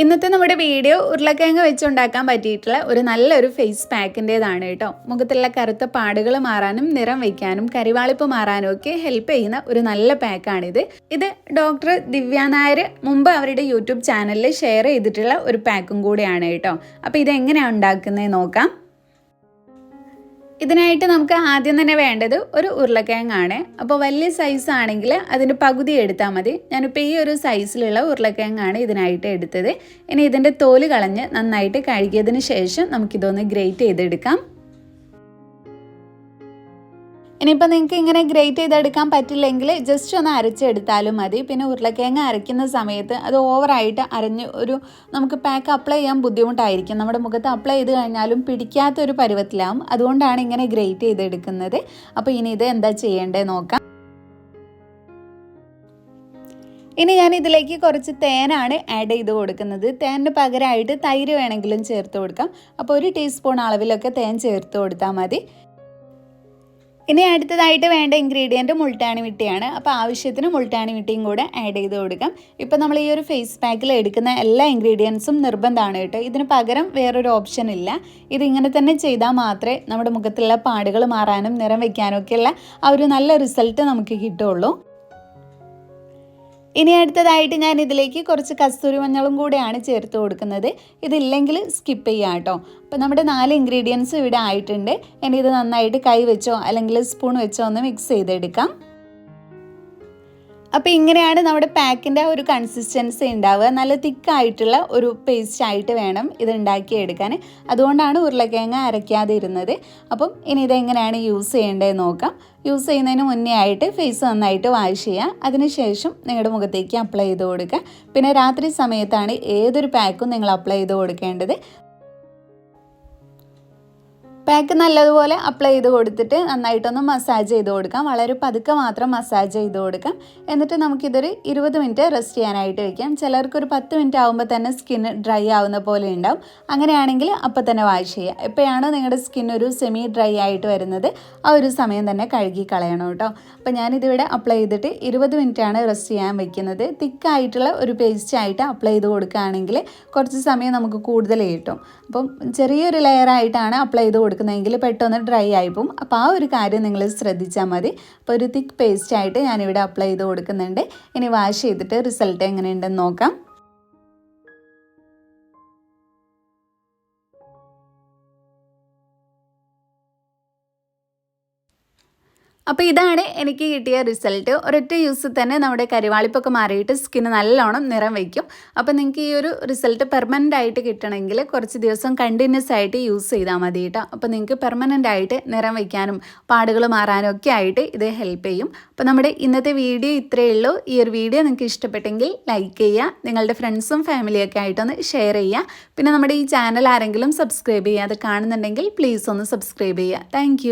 ഇന്നത്തെ നമ്മുടെ വീഡിയോ ഉരുളക്കിഴങ്ങ് വെച്ചുണ്ടാക്കാൻ പറ്റിയിട്ടുള്ള ഒരു നല്ലൊരു ഫേസ് പാക്കിന്റെതാണ് കേട്ടോ. മുഖത്തുള്ള കറുത്ത പാടുകൾ മാറാനും നിറം വയ്ക്കാനും കരിവാളിപ്പ് മാറാനും ഒക്കെ ഹെൽപ്പ് ചെയ്യുന്ന ഒരു നല്ല പാക്കാണിത് ഇത് ഡോക്ടർ ദിവ്യ നായർ മുമ്പ് അവരുടെ യൂട്യൂബ് ചാനലിൽ ഷെയർ ചെയ്തിട്ടുള്ള ഒരു പാക്കും കൂടിയാണ് കേട്ടോ. അപ്പോൾ ഇതെങ്ങനെയാണ് ഉണ്ടാക്കുന്നത് നോക്കാം. ഇതിനായിട്ട് നമുക്ക് ആദ്യം തന്നെ വേണ്ടത് ഒരു ഉരുളക്കിഴങ്ങാണ്. അപ്പോൾ വലിയ സൈസ് ആണെങ്കിൽ അതിന്റെ പകുതി എടുത്താൽ മതി. ഞാനിപ്പോൾ ഈ ഒരു സൈസിലുള്ള ഉരുളക്കിഴങ്ങാണ് ഇതിനായിട്ട് എടുത്തത്. ഇനി ഇതിന്റെ തോൽ കളഞ്ഞ് നന്നായിട്ട് കഴുകിയതിന് ശേഷം നമുക്കിതൊന്ന് ഗ്രേറ്റ് ചെയ്തെടുക്കാം. ഇനിയിപ്പോൾ നിങ്ങൾക്ക് ഇങ്ങനെ ഗ്രേറ്റ് ചെയ്തെടുക്കാൻ പറ്റില്ലെങ്കിൽ ജസ്റ്റ് ഒന്ന് അരച്ചെടുത്താലും മതി. പിന്നെ ഉരുളക്കിഴങ്ങ് അരയ്ക്കുന്ന സമയത്ത് അത് ഓവറായിട്ട് അരഞ്ഞ് ഒരു നമുക്ക് പാക്ക് അപ്ലൈ ചെയ്യാൻ ബുദ്ധിമുട്ടായിരിക്കും. നമ്മുടെ മുഖത്ത് അപ്ലൈ ചെയ്ത് കഴിഞ്ഞാലും പിടിക്കാത്തൊരു പരുവത്തിലാവും. അതുകൊണ്ടാണ് ഇങ്ങനെ ഗ്രേറ്റ് ചെയ്തെടുക്കുന്നത്. അപ്പോൾ ഇനി ഇത് എന്താ ചെയ്യേണ്ടത് നോക്കാം. ഇനി ഞാൻ ഇതിലേക്ക് കുറച്ച് തേനാണ് ആഡ് ചെയ്ത് കൊടുക്കുന്നത്. തേനിന് പകരമായിട്ട് തൈര് വേണമെങ്കിലും ചേർത്ത് കൊടുക്കാം. അപ്പോൾ ഒരു ടീസ്പൂൺ അളവിലൊക്കെ തേൻ ചേർത്ത് കൊടുത്താൽ മതി. ഇനി അടുത്തതായിട്ട് വേണ്ട ഇൻഗ്രീഡിയന്റ് മുൾട്ടാണി വിട്ടിയാണ് അപ്പോൾ ആവശ്യത്തിന് മുൾട്ടാണി വിട്ടിയും കൂടെ ആഡ് ചെയ്ത് കൊടുക്കാം. ഇപ്പോൾ നമ്മൾ ഈ ഒരു ഫേസ് പാക്കിൽ എടുക്കുന്ന എല്ലാ ഇൻഗ്രീഡിയൻസും നിർബന്ധമാണ് കേട്ടോ. ഇതിന് പകരം വേറൊരു ഓപ്ഷൻ ഇല്ല. ഇതിങ്ങനെ തന്നെ ചെയ്താൽ മാത്രമേ നമ്മുടെ മുഖത്തുള്ള പാടുകൾ മാറാനും നിറം വയ്ക്കാനും ഒക്കെയുള്ള ആ ഒരു നല്ല റിസൾട്ട് നമുക്ക് കിട്ടുള്ളൂ. ഇനി അടുത്തതായിട്ട് ഞാൻ ഇതിലേക്ക് കുറച്ച് കസ്തൂരി മഞ്ഞളും കൂടെയാണ് ചേർത്ത് കൊടുക്കുന്നത്. ഇതില്ലെങ്കിൽ സ്കിപ്പ് ചെയ്യാം കേട്ടോ. അപ്പോൾ നമ്മുടെ നാല് ഇൻഗ്രീഡിയൻസ് ഇവിടെ ആയിട്ടുണ്ട്. ഇനി ഇത് നന്നായിട്ട് കൈ വെച്ചോ അല്ലെങ്കിൽ സ്പൂൺ വെച്ചോ ഒന്ന് മിക്സ് ചെയ്തെടുക്കാം. അപ്പോൾ ഇങ്ങനെയാണ് നമ്മുടെ പാക്കിന്റെ ഒരു കൺസിസ്റ്റൻസി ഉണ്ടാവുക. നല്ല തിക്കായിട്ടുള്ള ഒരു പേസ്റ്റ് ആയിട്ട് വേണം ഇത് ഉണ്ടാക്കിയെടുക്കാൻ. അതുകൊണ്ടാണ് ഉരുളക്കിഴങ്ങ് അരയ്ക്കാതെ ഇരുന്നത് അപ്പം ഇനി ഇതെങ്ങനെയാണ് യൂസ് ചെയ്യേണ്ടത് നോക്കാം. യൂസ് ചെയ്യുന്നതിന് മുന്നേ ആയിട്ട് ഫേസ് നന്നായിട്ട് വാഷ് ചെയ്യുക. അതിനുശേഷം നിങ്ങളുടെ മുഖത്തേക്ക് അപ്ലൈ ചെയ്ത് കൊടുക്കുക. പിന്നെ രാത്രി സമയത്താണ് ഏതൊരു പാക്കും നിങ്ങൾ അപ്ലൈ ചെയ്ത് കൊടുക്കേണ്ടത്. പാക്ക് നല്ലതുപോലെ അപ്ലൈ ചെയ്ത് കൊടുത്തിട്ട് നന്നായിട്ടൊന്ന് മസാജ് ചെയ്ത് കൊടുക്കാം. വളരെ പതുക്കെ മാത്രം മസാജ് ചെയ്ത് കൊടുക്കാം. എന്നിട്ട് നമുക്കിതൊരു ഇരുപത് മിനിറ്റ് റെസ്റ്റ് ചെയ്യാനായിട്ട് വെക്കാം. ചിലർക്ക് ഒരു പത്ത് മിനിറ്റ് ആകുമ്പോൾ തന്നെ സ്കിൻ ഡ്രൈ ആവുന്ന പോലെ ഉണ്ടാവും. അങ്ങനെയാണെങ്കിൽ അപ്പോൾ തന്നെ വാഷ് ചെയ്യുക എപ്പോഴാണ് നിങ്ങളുടെ സ്കിൻ ഒരു സെമി ഡ്രൈ ആയിട്ട് വരുന്നത്. ആ ഒരു സമയം തന്നെ കഴുകി കളയണം കേട്ടോ. അപ്പോൾ ഞാനിതിവിടെ അപ്ലൈ ചെയ്തിട്ട് ഇരുപത് മിനിറ്റാണ് റെസ്റ്റ് ചെയ്യാൻ വെക്കുന്നത്. തിക്കായിട്ടുള്ള ഒരു പേസ്റ്റ് ആയിട്ട് അപ്ലൈ ചെയ്ത് കൊടുക്കുകയാണെങ്കിൽ കുറച്ച് സമയം നമുക്ക് കൂടുതൽ കിട്ടും. അപ്പം ചെറിയൊരു ലെയറായിട്ടാണ് അപ്ലൈ ചെയ്ത് കൊടുക്കുന്നതെങ്കിൽ പെട്ടെന്ന് ഡ്രൈ ആയി പോകും അപ്പോൾ ആ ഒരു കാര്യം നിങ്ങൾ ശ്രദ്ധിച്ചാൽ മതി. അപ്പോൾ ഒരു തിക്ക് പേസ്റ്റ് ആയിട്ട് ഞാനിവിടെ അപ്ലൈ ചെയ്ത് കൊടുക്കുന്നുണ്ട്. ഇനി വാഷ് ചെയ്തിട്ട് റിസൾട്ട് എങ്ങനെയുണ്ടെന്ന് നോക്കാം. അപ്പോൾ ഇതാണ് എനിക്ക് കിട്ടിയ റിസൾട്ട് ഒരൊറ്റ യൂസ് തന്നെ നമ്മുടെ കരിവാളിപ്പൊക്കെ മാറിയിട്ട് സ്കിന്ന് നല്ലോണം നിറം വയ്ക്കും. അപ്പോൾ നിങ്ങൾക്ക് ഈ ഒരു റിസൾട്ട് പെർമനന്റ് ആയിട്ട് കിട്ടണമെങ്കിൽ കുറച്ച് ദിവസം കണ്ടിന്യൂസ് ആയിട്ട് യൂസ് ചെയ്താൽ മതി കേട്ടോ അപ്പോൾ നിങ്ങൾക്ക് പെർമനന്റ് ആയിട്ട് നിറം വയ്ക്കാനും പാടുകൾ മാറാനും ഒക്കെ ആയിട്ട് ഇത് ഹെൽപ്പ് ചെയ്യും. അപ്പോൾ നമ്മുടെ ഇന്നത്തെ വീഡിയോ ഇത്രയേ ഉള്ളൂ. ഈ ഒരു വീഡിയോ നിങ്ങൾക്ക് ഇഷ്ടപ്പെട്ടെങ്കിൽ ലൈക്ക് ചെയ്യുക നിങ്ങളുടെ ഫ്രണ്ട്സും ഫാമിലിയൊക്കെ ആയിട്ടൊന്ന് ഷെയർ ചെയ്യുക പിന്നെ നമ്മുടെ ഈ ചാനൽ ആരെങ്കിലും സബ്സ്ക്രൈബ് ചെയ്യാതെ കാണുന്നുണ്ടെങ്കിൽ പ്ലീസ് ഒന്ന് സബ്സ്ക്രൈബ് ചെയ്യുക താങ്ക്